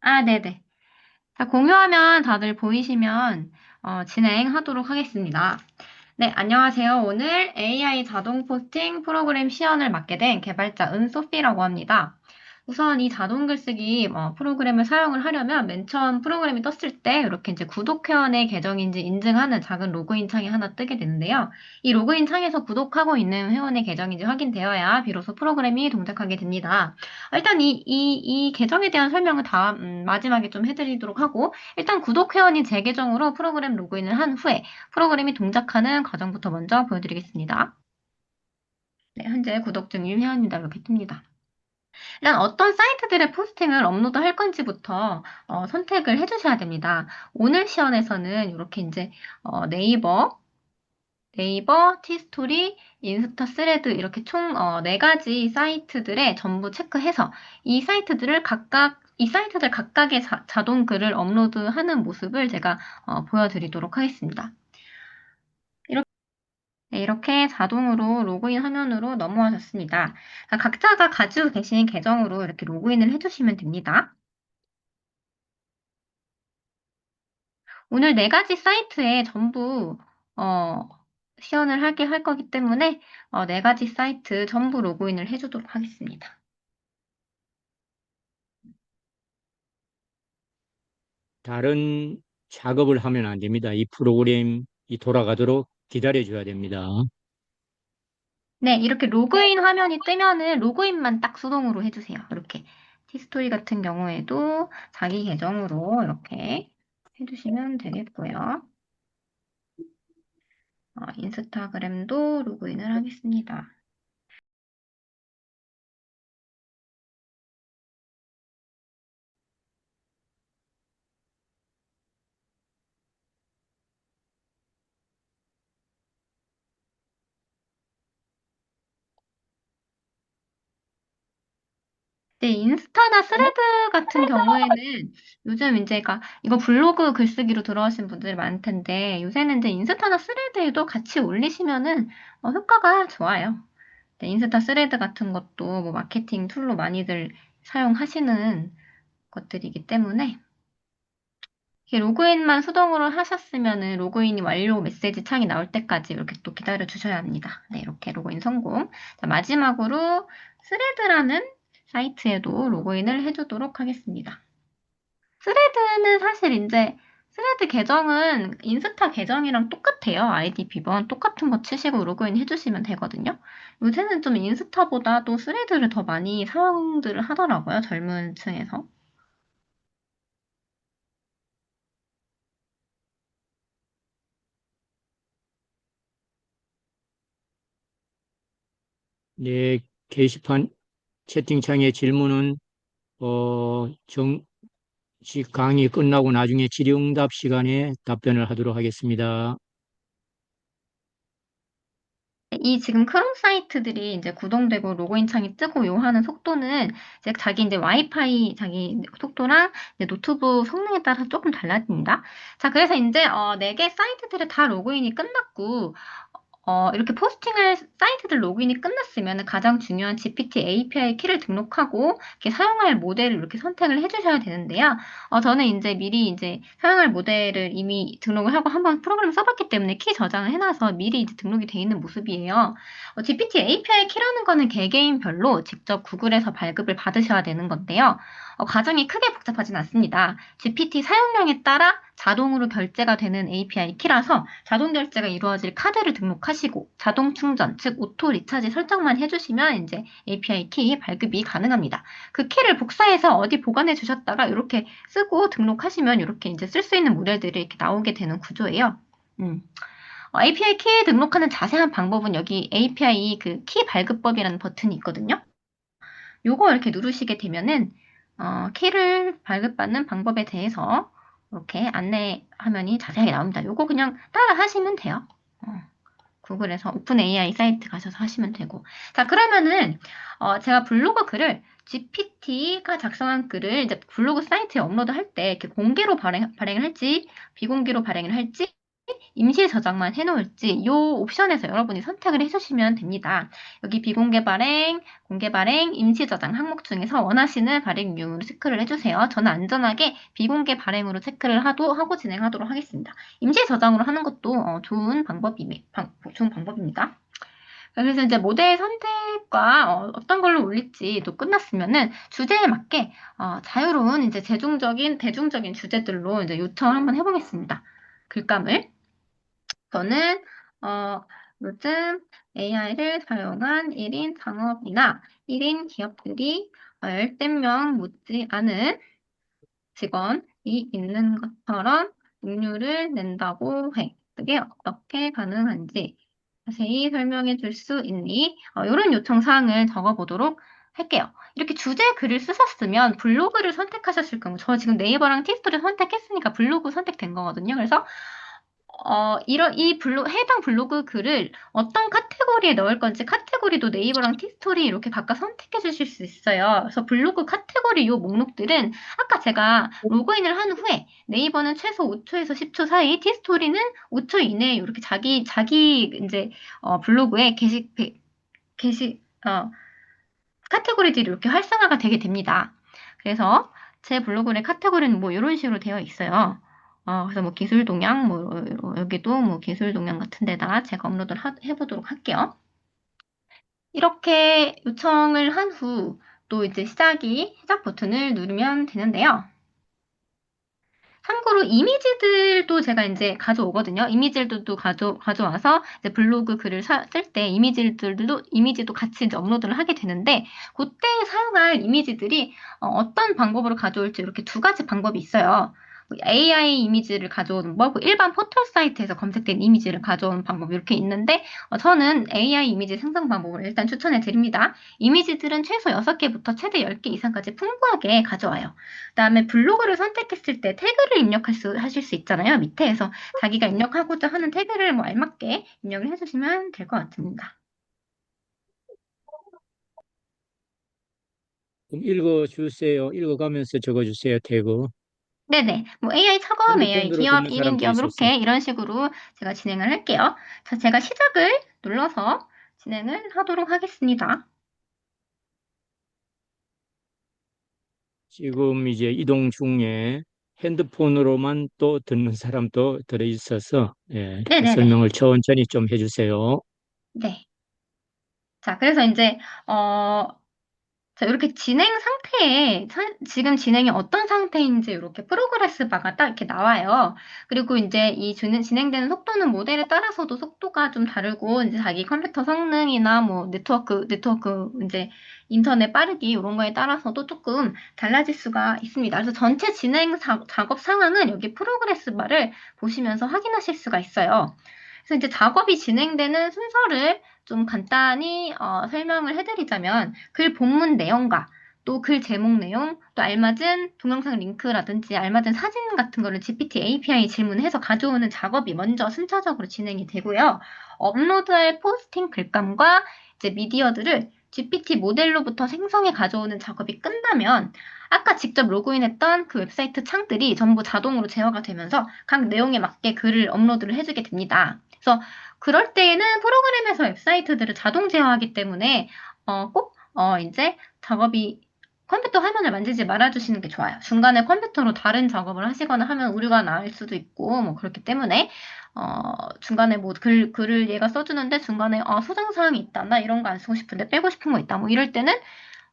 아, 네네. 자, 공유하면 다들 보이시면 어, 진행하도록 하겠습니다. 네, 안녕하세요. 오늘 AI 자동 포스팅 프로그램 시연을 맡게 된 개발자 은소피라고 합니다. 우선 이 자동 글쓰기 어, 프로그램을 사용을 하려면 맨 처음 프로그램이 떴을 때 이렇게 이제 구독 회원의 계정인지 인증하는 작은 로그인 창이 하나 뜨게 되는데요. 이 로그인 창에서 구독하고 있는 회원의 계정인지 확인되어야 비로소 프로그램이 동작하게 됩니다. 일단 이, 이, 이 계정에 대한 설명을 다 음, 마지막에 좀 해드리도록 하고 일단 구독 회원이 제 계정으로 프로그램 로그인을 한 후에 프로그램이 동작하는 과정부터 먼저 보여드리겠습니다. 네, 현재 구독 중인 회원입니다. 이렇게 뜹니다. 일단 어떤 사이트들의 포스팅을 업로드 할 건지부터 어, 선택을 해주셔야 됩니다. 오늘 시연에서는 이렇게 이제 어, 네이버, 네이버, 티스토리, 인스타 스레드 이렇게 총 어, 네 가지 사이트들에 전부 체크해서 이 사이트들을 각각 이 사이트들 각각의 자, 자동 글을 업로드하는 모습을 제가 어, 보여드리도록 하겠습니다. 네, 이렇게 자동으로 로그인 화면으로 넘어가셨습니다. 각자가 가지고 계신 계정으로 이렇게 로그인을 해주시면 됩니다. 오늘 네 가지 사이트에 전부 어, 시연을 하게 할 거기 때문에 어, 네 가지 사이트 전부 로그인을 해주도록 하겠습니다. 다른 작업을 하면 안 됩니다. 이 프로그램이 돌아가도록 기다려줘야 됩니다. 네, 이렇게 로그인 화면이 뜨면은 로그인만 딱 수동으로 해주세요. 이렇게 티스토리 같은 경우에도 자기 계정으로 이렇게 해주시면 되겠고요. 어, 인스타그램도 로그인을 하겠습니다. 네, 인스타나 스레드 같은 경우에는 요즘 이제가 이거 블로그 글쓰기로 들어오신 분들이 많을 텐데 요새는 이제 인스타나 스레드에도 같이 올리시면은 어, 효과가 좋아요. 네, 인스타 스레드 같은 것도 뭐 마케팅 툴로 많이들 사용하시는 것들이기 때문에 이렇게 로그인만 수동으로 하셨으면은 로그인이 완료 메시지 창이 나올 때까지 이렇게 또 기다려 주셔야 합니다. 네, 이렇게 로그인 성공. 자, 마지막으로 스레드라는 사이트에도 로그인을 해주도록 하겠습니다. 스레드는 사실 이제 스레드 계정은 인스타 계정이랑 똑같아요. 아이디 비번 똑같은 거 치시고 로그인 해주시면 되거든요. 요새는 좀 인스타보다도 스레드를 더 많이 사용들을 하더라고요. 젊은 층에서. 네, 게시판 채팅창에 질문은 어, 정식 강의 끝나고 나중에 질의응답 시간에 답변을 하도록 하겠습니다. 이 지금 크롬 사이트들이 이제 구동되고 로그인 창이 뜨고 요 하는 속도는 이제 자기 이제 와이파이 자기 속도랑 이제 노트북 성능에 따라서 조금 달라집니다. 자, 그래서 이제 어, 4개 사이트들이 다 로그인이 끝났고 어, 이렇게 포스팅할 사이트들 로그인이 끝났으면 가장 중요한 GPT API 키를 등록하고 이렇게 사용할 모델을 이렇게 선택을 해주셔야 되는데요. 어, 저는 이제 미리 이제 사용할 모델을 이미 등록을 하고 한번 프로그램 써봤기 때문에 키 저장을 해놔서 미리 이제 등록이 돼 있는 모습이에요. 어, GPT API 키라는 거는 개개인별로 직접 구글에서 발급을 받으셔야 되는 건데요. 어, 과정이 크게 복잡하진 않습니다. GPT 사용량에 따라 자동으로 결제가 되는 API 키라서 자동 결제가 이루어질 카드를 등록하시고 자동 충전, 즉 오토 리차지 설정만 해주시면 이제 API 키 발급이 가능합니다. 그 키를 복사해서 어디 보관해 주셨다가 이렇게 쓰고 등록하시면 이렇게 이제 쓸 수 있는 모델들이 이렇게 나오게 되는 구조예요. 음. 어, API 키 등록하는 자세한 방법은 여기 API 그 키 발급법이라는 버튼이 있거든요. 요거 이렇게 누르시게 되면은 어, 키를 발급받는 방법에 대해서 이렇게 안내 화면이 자세하게 나옵니다. 요거 그냥 따라 하시면 돼요. 어, 구글에서 오픈 AI 사이트 가셔서 하시면 되고. 자, 그러면은, 어, 제가 블로그 글을 GPT가 작성한 글을 이제 블로그 사이트에 업로드 할 때 이렇게 공개로 발행, 발행을 할지, 비공개로 발행을 할지, 임시 저장만 해놓을지 이 옵션에서 여러분이 선택을 해주시면 됩니다. 여기 비공개 발행, 공개 발행, 임시 저장 항목 중에서 원하시는 발행 유무를 체크를 해주세요. 저는 안전하게 비공개 발행으로 체크를 하도, 하고 진행하도록 하겠습니다. 임시 저장으로 하는 것도 어, 좋은 방법이, 방, 좋은 방법입니다. 그래서 이제 모델 선택과 어, 떤 걸로 올릴지 또 끝났으면은 주제에 맞게 어, 자유로운 이제 대중적인 대중적인 주제들로 이제 요청을 한번 해보겠습니다. 글감을 저는 어, 요즘 AI를 사용한 1인 창업이나 1인 기업들이 열댓 명 묻지 않은 직원이 있는 것처럼 임료를 낸다고 해. 그게 어떻게 가능한지 자세히 설명해 줄 수 있니? 어, 이런 요청 사항을 적어보도록 할게요. 이렇게 주제 글을 쓰셨으면 블로그를 선택하셨을 경우, 저 지금 네이버랑 티스토리 선택했으니까 블로그 선택된 거거든요. 그래서 어, 이런, 이 블로, 해당 블로그 글을 어떤 카테고리에 넣을 건지 카테고리도 네이버랑 티스토리 이렇게 각각 선택해 주실 수 있어요. 그래서 블로그 카테고리 요 목록들은 아까 제가 로그인을 한 후에 네이버는 최소 5초에서 10초 사이, 티스토리는 5초 이내에 이렇게 자기, 자기 이제, 어, 블로그에 게시, 게시, 어, 카테고리들이 이렇게 활성화가 되게 됩니다. 그래서 제 블로그의 카테고리는 뭐 이런 식으로 되어 있어요. 어, 그래서 뭐 기술 동향, 뭐 여기도 뭐 기술 동향 같은 데다가 제가 업로드를 하, 해보도록 할게요. 이렇게 요청을 한 후 또 이제 시작이 시작 버튼을 누르면 되는데요. 참고로 이미지들도 제가 이제 가져오거든요. 이미지들도 가져, 가져와서 이제 블로그 글을 쓸 때 이미지들도, 이미지도 같이 이제 업로드를 하게 되는데, 그때 사용할 이미지들이 어, 어떤 방법으로 가져올지 이렇게 두 가지 방법이 있어요. AI 이미지를 가져오는 법, 일반 포털 사이트에서 검색된 이미지를 가져오는 방법 이렇게 있는데 어, 저는 AI 이미지 생성 방법을 일단 추천해 드립니다. 이미지들은 최소 6개부터 최대 10개 이상까지 풍부하게 가져와요. 그다음에 블로그를 선택했을 때 태그를 입력할 수 하실 수 있잖아요. 밑에서 자기가 입력하고자 하는 태그를 뭐 알맞게 입력을 해주시면 될 것 같습니다. 읽어주세요. 읽어가면서 적어주세요. 태그. 네네. 뭐 AI 차검, AI 핸드폰으로 기업, 듣는 1인 사람도 기업 이렇게 이런 식으로 제가 진행을 할게요. 자, 제가 시작을 눌러서 진행을 하도록 하겠습니다. 지금 이제 이동 중에 핸드폰으로만 또 듣는 사람도 들어 있어서 예, 이렇게 네네네. 설명을 천천히 좀 해주세요. 네. 자, 그래서 이제, 어, 자, 이렇게 진행 상태에, 사- 지금 진행이 어떤 상태인지 이렇게 프로그레스 바가 딱 이렇게 나와요. 그리고 이제 이 진행, 진행되는 속도는 모델에 따라서도 속도가 좀 다르고, 이제 자기 컴퓨터 성능이나 뭐 네트워크, 네트워크, 이제 인터넷 빠르기 이런 거에 따라서도 조금 달라질 수가 있습니다. 그래서 전체 진행 사- 작업 상황은 여기 프로그레스 바를 보시면서 확인하실 수가 있어요. 그래서 이제 작업이 진행되는 순서를 좀 간단히 어, 설명을 해드리자면 글 본문 내용과 또 글 제목 내용, 또 알맞은 동영상 링크라든지 알맞은 사진 같은 거를 GPT API 질문해서 가져오는 작업이 먼저 순차적으로 진행이 되고요. 업로드할 포스팅 글감과 이제 미디어들을 GPT 모델로부터 생성해 가져오는 작업이 끝나면 아까 직접 로그인했던 그 웹사이트 창들이 전부 자동으로 제어가 되면서 각 내용에 맞게 글을 업로드를 해주게 됩니다. 그래서 그럴 때에는 프로그램에서 웹사이트들을 자동 제어하기 때문에 어, 꼭 어, 이제 작업이 컴퓨터 화면을 만지지 말아주시는 게 좋아요. 중간에 컴퓨터로 다른 작업을 하시거나 하면 오류가 날 수도 있고 뭐 그렇기 때문에 어, 중간에 뭐 글, 글을 얘가 써주는데 중간에 아, 수정사항이 있다. 나 이런 거 안 쓰고 싶은데 빼고 싶은 거 있다. 뭐 이럴 때는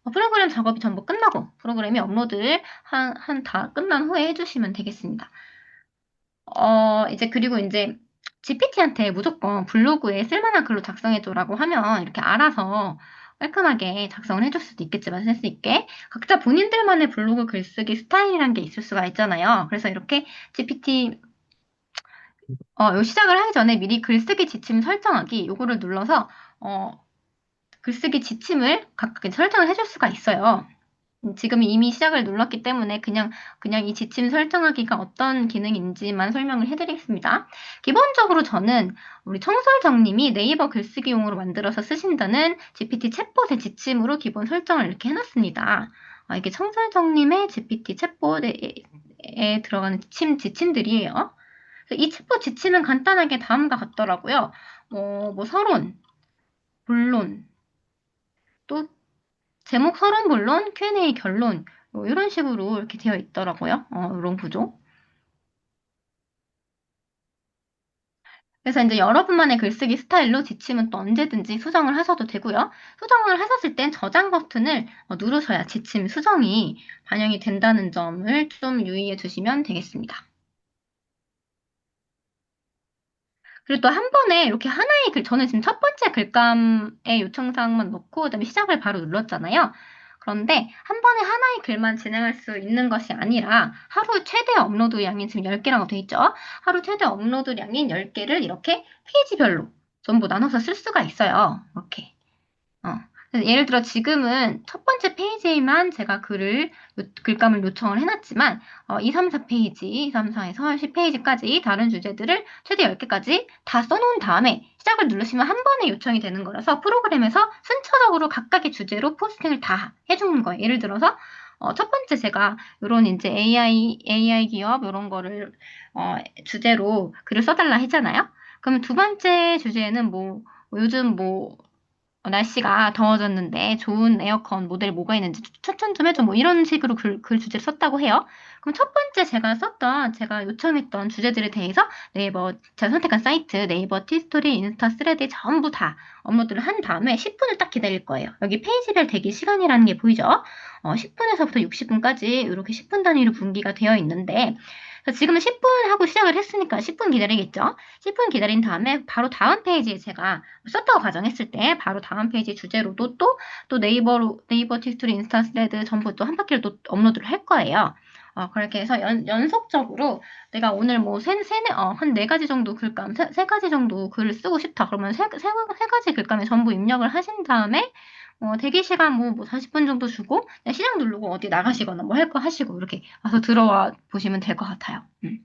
어, 프로그램 작업이 전부 끝나고 프로그램이 업로드를 한, 한 다 끝난 후에 해주시면 되겠습니다. 어, 이제 그리고 이제 GPT한테 무조건 블로그에 쓸만한 글로 작성해줘라고 하면 이렇게 알아서 깔끔하게 작성을 해줄 수도 있겠지만 쓸수 있게 각자 본인들만의 블로그 글쓰기 스타일이란 게 있을 수가 있잖아요. 그래서 이렇게 GPT 어, 요 시작을 하기 전에 미리 글쓰기 지침 설정하기 요거를 눌러서 어, 글쓰기 지침을 각각 설정을 해줄 수가 있어요. 음, 지금 이미 시작을 눌렀기 때문에 그냥, 그냥 이 지침 설정하기가 어떤 기능인지만 설명을 해드리겠습니다. 기본적으로 저는 우리 청설정님이 네이버 글쓰기용으로 만들어서 쓰신다는 GPT 챗봇의 지침으로 기본 설정을 이렇게 해놨습니다. 아, 이게 청설정님의 GPT 챗봇에 에 들어가는 지침, 지침들이에요. 이 챗봇 지침은 간단하게 다음과 같더라고요. 뭐, 뭐 서론, 본론, 또 제목 서론, 본론, Q&A 결론 뭐 이런 식으로 이렇게 되어 있더라고요. 어, 이런 구조. 그래서 이제 여러분만의 글쓰기 스타일로 지침은 또 언제든지 수정을 하셔도 되고요. 수정을 하셨을 땐 저장 버튼을 어, 누르셔야 지침 수정이 반영이 된다는 점을 좀 유의해 주시면 되겠습니다. 그리고 또 한 번에 이렇게 하나의 글, 저는 지금 첫 번째 글감의 요청사항만 넣고 그다음에 시작을 바로 눌렀잖아요. 그런데 한 번에 하나의 글만 진행할 수 있는 것이 아니라 하루 최대 업로드 양이 지금 10개라고 돼 있죠. 하루 최대 업로드량인 10개를 이렇게 페이지별로 전부 나눠서 쓸 수가 있어요. 이렇게. 어. 예를 들어 지금은 첫 번째 페이지에만 제가 글을 글감을 요청을 해놨지만 어, 2, 3, 4페이지, 2, 3, 4에서 10페이지까지 다른 주제들을 최대 10개까지 다 써놓은 다음에 시작을 누르시면 한 번에 요청이 되는 거라서 프로그램에서 순차적으로 각각의 주제로 포스팅을 다 해주는 거예요. 예를 들어서 어, 첫 번째 제가 이런 이제 AI, AI 기업 이런 거를 어, 주제로 글을 써달라 했잖아요. 그러면 두 번째 주제는 뭐 요즘 뭐 어, 날씨가 더워졌는데 좋은 에어컨 모델 뭐가 있는지 추천 좀 해줘. 뭐 이런 식으로 글, 글 주제를 썼다고 해요. 그럼 첫 번째 제가 썼던, 제가 요청했던 주제들에 대해서 네이버, 제가 선택한 사이트, 네이버 티스토리, 인스타, 스레드 전부 다 업로드를 한 다음에 10분을 딱 기다릴 거예요. 여기 페이지별 대기 시간이라는 게 보이죠? 어, 10분에서부터 60분까지 이렇게 10분 단위로 분기가 되어 있는데, 지금은 10분 하고 시작을 했으니까 10분 기다리겠죠? 10분 기다린 다음에 바로 다음 페이지에 제가 썼다고 가정했을 때 바로 다음 페이지 주제로도 또, 또 네이버로, 네이버 틱스토리 인스타 스레드 전부 또 한 바퀴를 또 업로드를 할 거예요. 어, 그렇게 해서 연, 연속적으로 내가 오늘 뭐 세, 세, 어, 한 네 가지 정도 글감, 세, 세 가지 정도 글을 쓰고 싶다. 그러면 세, 세, 세 가지 글감에 전부 입력을 하신 다음에 어, 대기 시간 뭐, 뭐 40분 정도 주고 시작 누르고 어디 나가시거나 뭐 할 거 하시고 이렇게 와서 들어와 보시면 될 것 같아요. 음.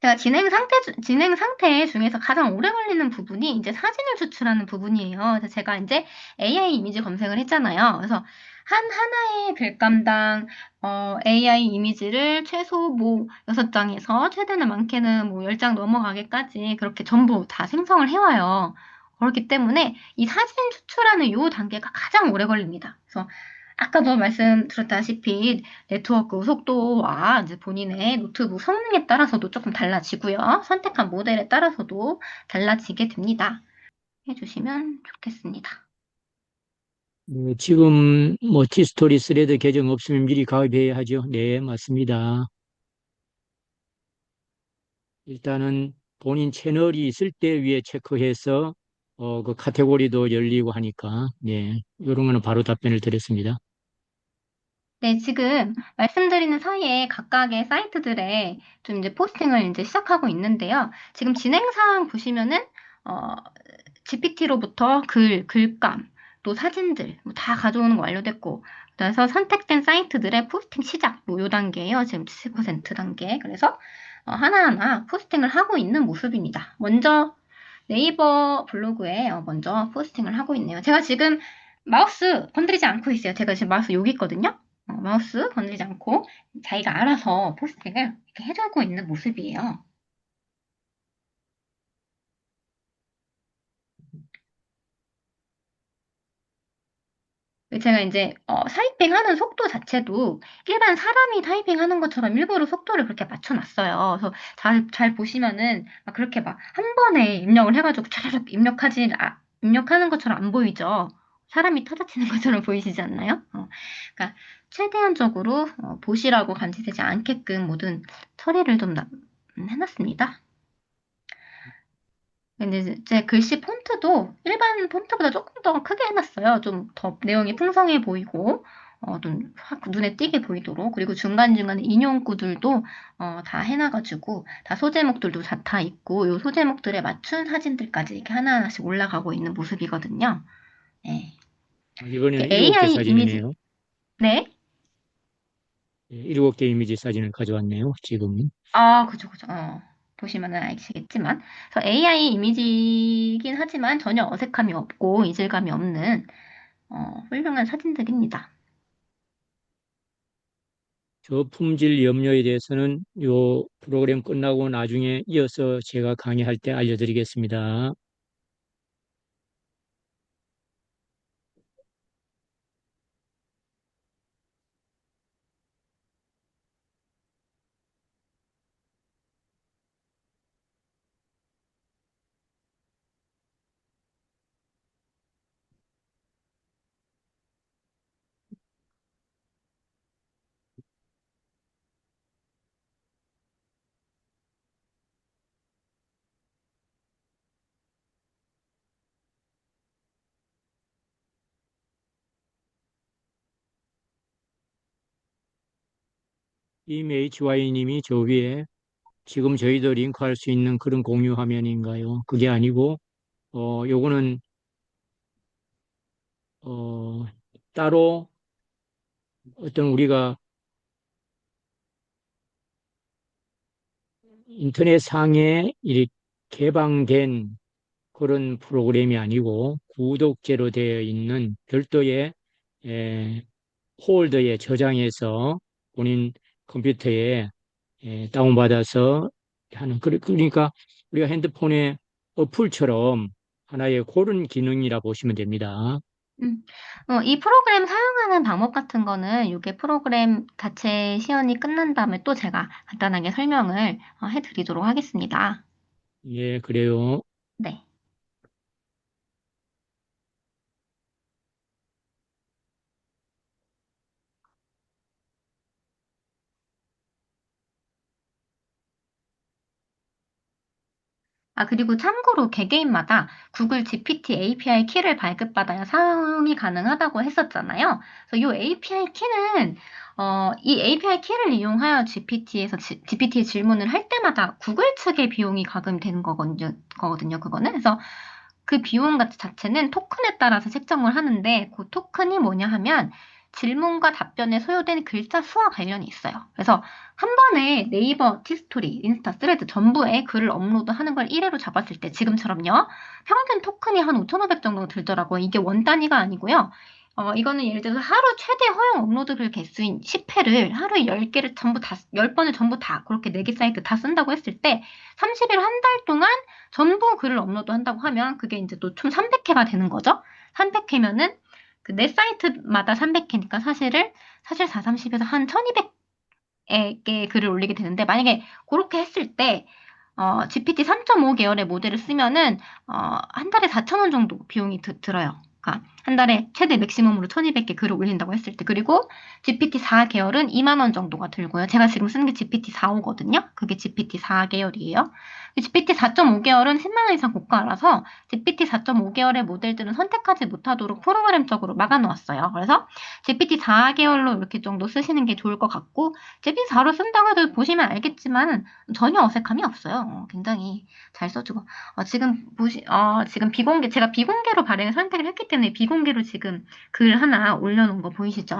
제가 진행 상태, 진행 상태 중에서 가장 오래 걸리는 부분이 이제 사진을 추출하는 부분이에요. 그래서 제가 이제 AI 이미지 검색을 했잖아요. 그래서 한 하나의 글감당 어, AI 이미지를 최소 뭐 6장에서 최대는 많게는 뭐 10장 넘어가게까지 그렇게 전부 다 생성을 해와요. 그렇기 때문에 이 사진 추출하는 요 단계가 가장 오래 걸립니다. 그래서 아까도 말씀드렸다시피 네트워크 속도와 이제 본인의 노트북 성능에 따라서도 조금 달라지고요. 선택한 모델에 따라서도 달라지게 됩니다. 해주시면 좋겠습니다. 네, 지금 뭐 티스토리 스레드 계정 없으면 미리 가입해야 하죠. 네, 맞습니다. 일단은 본인 채널이 있을 때 위에 체크해서 어, 그 카테고리도 열리고 하니까 네, 이런 거는 바로 답변을 드렸습니다. 네, 지금 말씀드리는 사이에 각각의 사이트들에 좀 이제 포스팅을 이제 시작하고 있는데요. 지금 진행사항 보시면은, 어, GPT로부터 글, 글감, 또 사진들 뭐 다 가져오는 거 완료됐고, 그래서 선택된 사이트들의 포스팅 시작, 뭐 요 단계예요. 지금 70% 단계. 그래서 어, 하나하나 포스팅을 하고 있는 모습입니다. 먼저 네이버 블로그에 어, 먼저 포스팅을 하고 있네요. 제가 지금 마우스 건드리지 않고 있어요. 제가 지금 마우스 여기 있거든요. 어, 마우스 건드리지 않고 자기가 알아서 포스팅을 이렇게 해주고 있는 모습이에요. 제가 이제 어, 타이핑하는 속도 자체도 일반 사람이 타이핑하는 것처럼 일부러 속도를 그렇게 맞춰놨어요. 그래서 잘, 잘 보시면은 막 그렇게 막 한 번에 입력을 해가지고 차라락 입력하지 아, 입력하는 것처럼 안 보이죠. 사람이 타자치는 것처럼 보이시지 않나요? 어, 그러니까 최대한적으로 어, 보시라고 감지되지 않게끔 모든 처리를 좀 나- 음, 해놨습니다. 근데 제 글씨 폰트도 일반 폰트보다 조금 더 크게 해놨어요. 좀 더 내용이 풍성해 보이고, 어, 좀 확 눈에 띄게 보이도록. 그리고 중간중간에 인용구들도 어, 다 해놔가지고, 다 소제목들도 다, 다 있고, 이 소제목들에 맞춘 사진들까지 이렇게 하나하나씩 올라가고 있는 모습이거든요. 네. 아, 이번에는 AI 이미지. 네. 예, 일곱 개 이미지 사진을 가져왔네요. 지금은. 아, 그죠, 그죠. 어, 보시면은 아시겠지만. 그래서 AI 이미지이긴 하지만 전혀 어색함이 없고 이질감이 없는 어, 훌륭한 사진들입니다. 저 품질 염려에 대해서는 요 프로그램 끝나고 나중에 이어서 제가 강의할 때 알려드리겠습니다. 임HY님이 저 위에 지금 저희도 링크할 수 있는 그런 공유 화면인가요? 그게 아니고 어 요거는 어 따로 어떤 우리가 인터넷 상에 개방된 그런 프로그램이 아니고 구독제로 되어 있는 별도의 에, 폴더에 저장해서 본인 컴퓨터에 에, 다운받아서 하는 그러- 그러니까 우리가 핸드폰의 어플처럼 하나의 그런 기능이라 보시면 됩니다. 음. 어, 이 프로그램 사용하는 방법 같은 거는 이게 프로그램 자체 시연이 끝난 다음에 또 제가 간단하게 설명을 어, 해드리도록 하겠습니다. 예, 그래요. 네. 아, 그리고 참고로 개개인마다 구글 GPT API 키를 발급받아야 사용이 가능하다고 했었잖아요. 그래서 이 API 키는 어, 이 API 키를 이용하여 GPT에서 GPT에 질문을 할 때마다 구글 측의 비용이 가금되는. 거거든요. 그거는 그래서 그 비용 자체는 토큰에 따라서 책정을 하는데 그 토큰이 뭐냐 하면 질문과 답변에 소요된 글자 수와 관련이 있어요. 그래서 한 번에 네이버 티스토리, 인스타, 스레드 전부에 글을 업로드하는 걸 1회로 잡았을 때 지금처럼요. 평균 토큰이 한 5,500 정도 들더라고요. 이게 원 단위가 아니고요. 어, 이거는 예를 들어서 하루 최대 허용 업로드 글 개수인 10회를 하루에 10개를 전부 다, 10번을 전부 다, 그렇게 4개 사이트 다 쓴다고 했을 때 30일 한 달 동안 전부 글을 업로드 한다고 하면 그게 이제 또 총 300회가 되는 거죠. 300회면은 그내 사이트마다 300회니까 사실을 사실 4, 30에서 한 1200개 글을 올리게 되는데 만약에 그렇게 했을 때 어, GPT 3.5 계열의 모델을 쓰면은 어, 한 달에 4,000원 정도 비용이 드, 들어요. 그러니까 한 달에 최대 맥시멈으로 1200개 글을 올린다고 했을 때 그리고 GPT-4 계열은 2만 원 정도가 들고요. 제가 지금 쓰는 게 GPT-4호거든요. 그게 GPT-4 계열이에요. GPT-4.5 계열은 10만 원 이상 고가라서 GPT-4.5 계열의 모델들은 선택하지 못하도록 프로그램적으로 막아놓았어요. 그래서 GPT-4 계열로 이렇게 정도 쓰시는 게 좋을 것 같고 GPT-4로 쓴다고 해도 보시면 알겠지만 전혀 어색함이 없어요. 어, 굉장히 잘 써주고 어, 지금 보시 어, 지금 비공개 제가 비공개로 발행을 선택을 했기 때문에 비공 개로 지금 글 하나 올려놓은 거 보이시죠?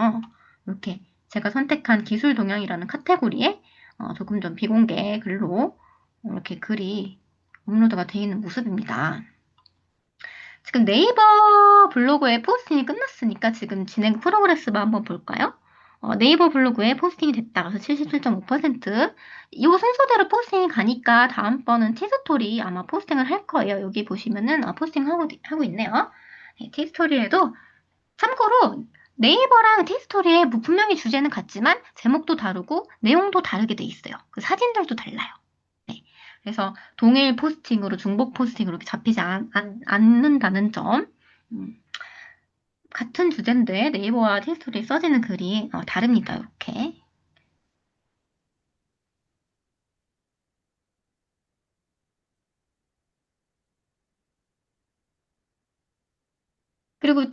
이렇게 제가 선택한 기술 동향이라는 카테고리에 어, 조금 좀 비공개 글로 이렇게 글이 업로드가 되어 있는 모습입니다. 지금 네이버 블로그에 포스팅이 끝났으니까 지금 진행 프로그레스만 한번 볼까요? 어, 네이버 블로그에 포스팅이 됐다. 그래서 77.5%. 이 순서대로 포스팅이 가니까 다음번은 티스토리 아마 포스팅을 할 거예요. 여기 보시면은 아, 포스팅 하고, 하고 있네요. 네, 티스토리에도 참고로 네이버랑 티스토리의 분명히 주제는 같지만 제목도 다르고 내용도 다르게 돼 있어요. 그 사진들도 달라요. 네. 그래서 동일 포스팅으로 중복 포스팅으로 잡히지 않, 는다는 점. 음. 같은 주제인데 네이버와 티스토리에 써지는 글이 어, 다릅니다. 이렇게. 그리고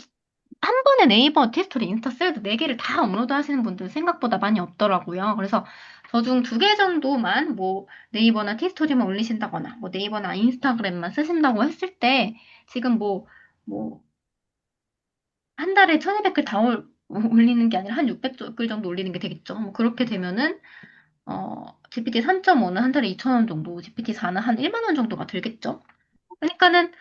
한 번에 네이버, 티스토리, 인스타, 스레드 4개를 다 업로드 하시는 분들 생각보다 많이 없더라고요. 그래서 저중 두 개 정도만 뭐 네이버나 티스토리만 올리신다거나 뭐 네이버나 인스타그램만 쓰신다고 했을 때 지금 뭐, 뭐, 한 달에 1200글 다 올, 올리는 게 아니라 한 600글 정도 올리는 게 되겠죠. 뭐 그렇게 되면은 어, GPT 3.5는 한 달에 2,000원 정도, GPT 4는 한 1만 원 정도가 들겠죠. 그러니까는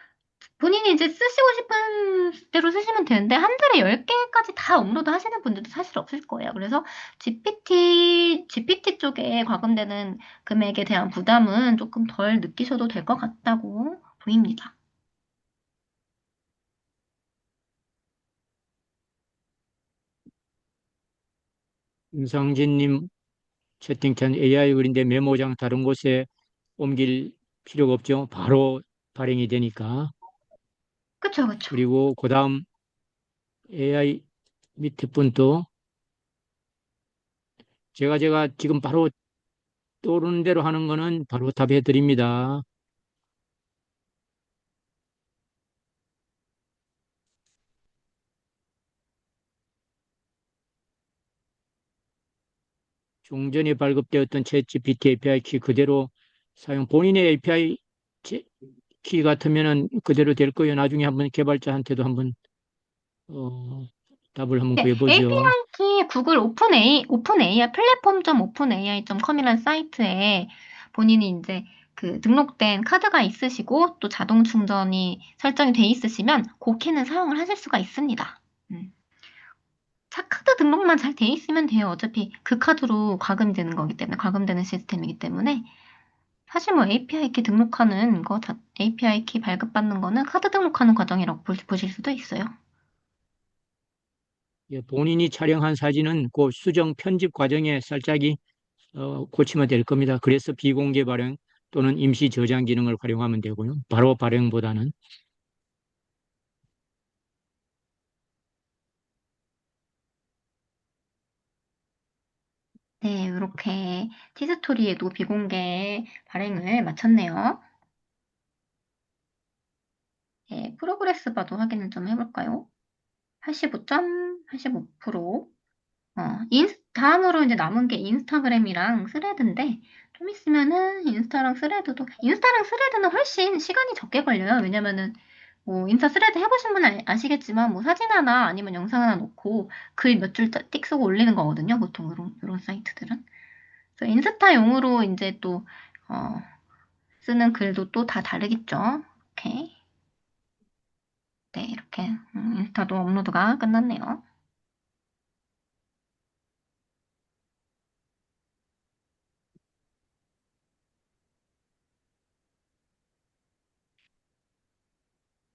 본인이 이제 쓰시고 싶은 대로 쓰시면 되는데 한 달에 10개까지 다 업로드 하시는 분들도 사실 없을 거예요. 그래서 GPT, GPT 쪽에 과금되는 금액에 대한 부담은 조금 덜 느끼셔도 될 것 같다고 보입니다. 임상진님 채팅창 AI 글인데 메모장 다른 곳에 옮길 필요가 없죠. 바로 발행이 되니까. 그쵸, 그쵸. 그리고 그 다음 AI 밑에 분도 제가 제가 지금 바로 떠오르는 대로 하는 거는 바로 답해 드립니다. 종전에 발급되었던 챗GPT API 키 그대로 사용 본인의 API 키 같으면은 그대로 될 거예요. 나중에 한번 개발자한테도 한번 어, 답을 한번 네, 구해보죠. API 키 구글 오픈 A, 오픈 AI 플랫폼.openai.com이라는 사이트에 본인이 이제 그 등록된 카드가 있으시고 또 자동 충전이 설정이 돼 있으시면 그 키는 사용을 하실 수가 있습니다. 음. 차 카드 등록만 잘 돼 있으면 돼요. 어차피 그 카드로 과금되는 거기 때문에 과금되는 시스템이기 때문에 사실 뭐 API 키 등록하는 거 다, API 키 발급받는 거는 카드 등록하는 과정이라고 보- 보실 수도 있어요. 예, 본인이 촬영한 사진은 그 수정 편집 과정에 살짝이 어, 고치면 될 겁니다. 그래서 비공개 발행 또는 임시 저장 기능을 활용하면 되고요. 바로 발행보다는 네, 이렇게 티스토리에도 비공개 발행을 마쳤네요. 네, 프로그레스 바도 확인을 좀 해볼까요? 85점, 85%. 어, 인 다음으로 이제 남은 게 인스타그램이랑 스레드인데, 좀 있으면은 인스타랑 스레드도, 인스타랑 스레드는 훨씬 시간이 적게 걸려요. 왜냐면은, 뭐, 인스타 스레드 해보신 분은 아- 아시겠지만, 뭐, 사진 하나 아니면 영상 하나 놓고 글 몇 줄 띡 쓰고 올리는 거거든요. 보통 이런, 이런 사이트들은. 그래서 인스타용으로 이제 또, 어, 쓰는 글도 또 다 다르겠죠. 이렇게. 네, 이렇게. 음, 인스타도 업로드가 끝났네요.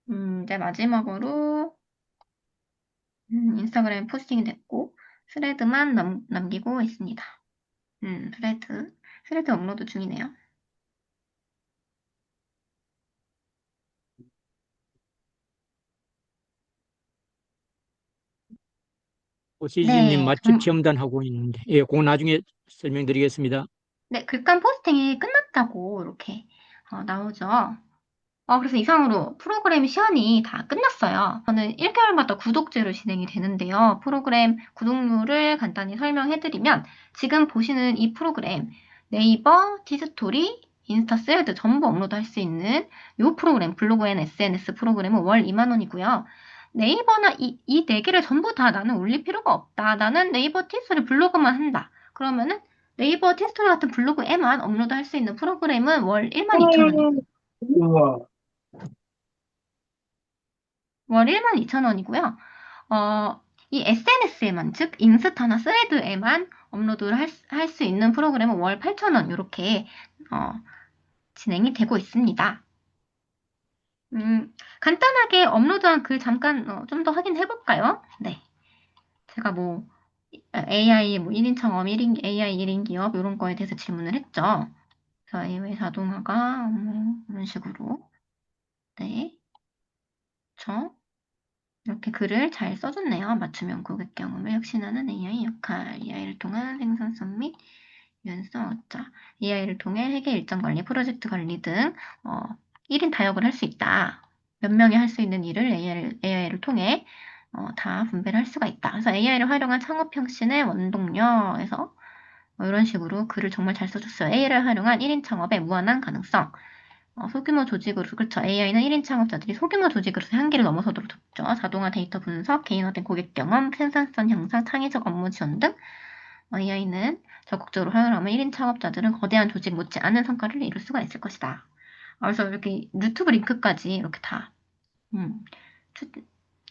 음, 이제 마지막으로, 음, 인스타그램 포스팅이 됐고, 스레드만 남, 남기고 있습니다. 음, 스레드. 스레드 업로드 중이네요. 오시즈님 네, 맛집 음, 체험단 하고 있는데, 예, 그거 나중에 설명드리겠습니다. 네, 글감 포스팅이 끝났다고 이렇게 어, 나오죠. 어, 그래서 이상으로 프로그램 시간이 다 끝났어요. 저는 1개월마다 구독제로 진행이 되는데요. 프로그램 구독료를 간단히 설명해드리면 지금 보시는 이 프로그램 네이버, 티스토리, 인스타 스레드 전부 업로드 할 수 있는 이 프로그램 블로그 앤 SNS 프로그램은 월 2만 원이고요. 네이버나 이, 이네 개를 전부 다 나는 올릴 필요가 없다. 나는 네이버 티스토리 블로그만 한다. 그러면은 네이버 티스토리 같은 블로그에만 업로드 할 수 있는 프로그램은 월 1만 2천 원입니다. 월 1만 2천 원이고요. 어, 이 SNS에만, 즉, 인스타나 스레드에만 업로드를 할, 할수 있는 프로그램은 월 8천 원, 이렇게, 어, 진행이 되고 있습니다. 음, 간단하게 업로드한 글 잠깐, 어, 좀 더 확인해 볼까요? 네. 제가 뭐, AI, 뭐, 1인 창업, 1인, AI 1인 기업, 이런 거에 대해서 질문을 했죠. 그래서 AI 자동화가, 뭐, 이런 식으로. 네. 그쵸? 이렇게 글을 잘 써줬네요. 맞춤형 고객 경험을 혁신하는 AI 역할, AI를 통한 생산성 및 유연성 얻자, AI를 통해 회계 일정 관리, 프로젝트 관리 등 어, 1인 다역을 할 수 있다. 몇 명이 할 수 있는 일을 AI를, AI를 통해 어, 다 분배를 할 수가 있다. 그래서 AI를 활용한 창업 혁신의 원동력에서 뭐 이런 식으로 글을 정말 잘 써줬어요. AI를 활용한 1인 창업의 무한한 가능성. 어, 소규모 조직으로, 그렇죠. AI는 1인 창업자들이 소규모 조직으로서 한계를 넘어서도록 돕죠. 자동화 데이터 분석, 개인화된 고객 경험, 생산성 향상, 창의적 업무 지원 등 AI는 적극적으로 활용하면 1인 창업자들은 거대한 조직 못지 않은 성과를 이룰 수가 있을 것이다. 그래서 이렇게 유튜브 링크까지 이렇게 다 음, 추-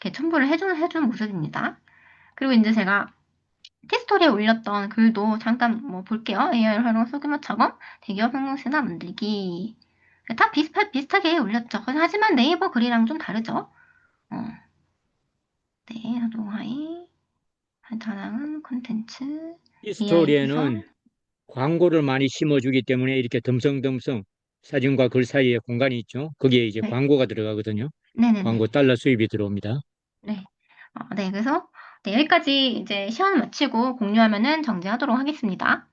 이렇게 첨부를 해주는, 해주는 모습입니다. 그리고 이제 제가 티스토리에 올렸던 글도 잠깐 뭐 볼게요. AI 활용 소규모 작업, 대기업 항공신화 만들기. 다 비슷하, 비슷하게 올렸죠. 하지만 네이버 글이랑 좀 다르죠. 어. 네, 노하이, 다양한 콘텐츠, 이 스토리에는. 광고를 많이 심어주기 때문에 이렇게 덤성덤성 사진과 글 사이에 공간이 있죠. 거기에 이제 네. 광고가 들어가거든요. 네네네. 광고 달러 수입이 들어옵니다. 네. 어, 네, 그래서 네, 여기까지 이제 시험 마치고 공유하면은 정지하도록 하겠습니다.